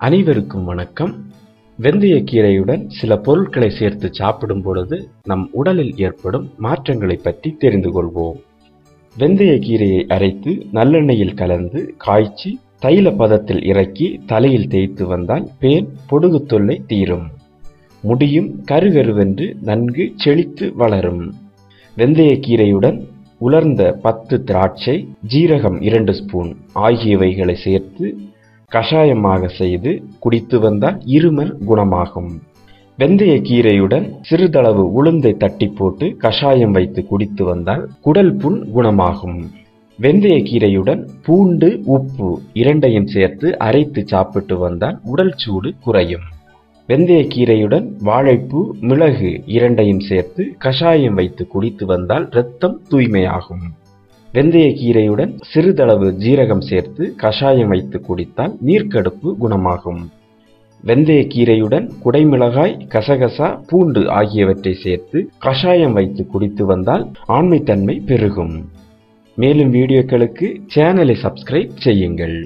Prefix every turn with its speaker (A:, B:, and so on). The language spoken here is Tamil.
A: அனைவருக்கும் வணக்கம். வெந்தயக்கீரையுடன் சில பொருட்களை சேர்த்து சாப்பிடும் பொழுது நம் உடலில் ஏற்படும் மாற்றங்களை பற்றி தெரிந்து கொள்வோம். வெந்தயக்கீரையை அரைத்து நல்லெண்ணெயில் கலந்து காய்ச்சி தைல பதத்தில் இறக்கி தலையில் தேய்த்து வந்தால் பேன் பொடுகு தொல்லை தீரும். முடியும் கருகருவென்று நன்கு செழித்து வளரும். வெந்தயக்கீரையுடன் உலர்ந்த பத்து திராட்சை ஜீரகம் இரண்டு ஸ்பூன் ஆகியவைகளை சேர்த்து கஷாயமாக செய்து குடித்து வந்தால் இருமல் குணமாகும். வெந்தயக்கீரையுடன் சிறிதளவு உளுந்தை தட்டி போட்டு கஷாயம் வைத்து குடித்து வந்தால் குடல் புண் குணமாகும். வெந்தயக்கீரையுடன் பூண்டு உப்பு இரண்டையும் சேர்த்து அரைத்து சாப்பிட்டு வந்தால் உடல் சூடு குறையும். வெந்தயக்கீரையுடன் வாழைப்பூ மிளகு இரண்டையும் சேர்த்து கஷாயம் வைத்து குடித்து வந்தால் இரத்தம் தூய்மையாகும். வெந்தயக்கீரையுடன் சிறிதளவு ஜீரகம் சேர்த்து கஷாயம் வைத்து குடித்தால் நீர்க்கடுப்பு குணமாகும். வெந்தயக்கீரையுடன் குடைமிளகாய் கசகசா பூண்டு ஆகியவற்றை சேர்த்து கஷாயம் வைத்து குடித்து வந்தால் ஆண்மைத்தன்மை பெருகும். மேலும் வீடியோக்களுக்கு சேனலை சப்ஸ்கிரைப் செய்யுங்கள்.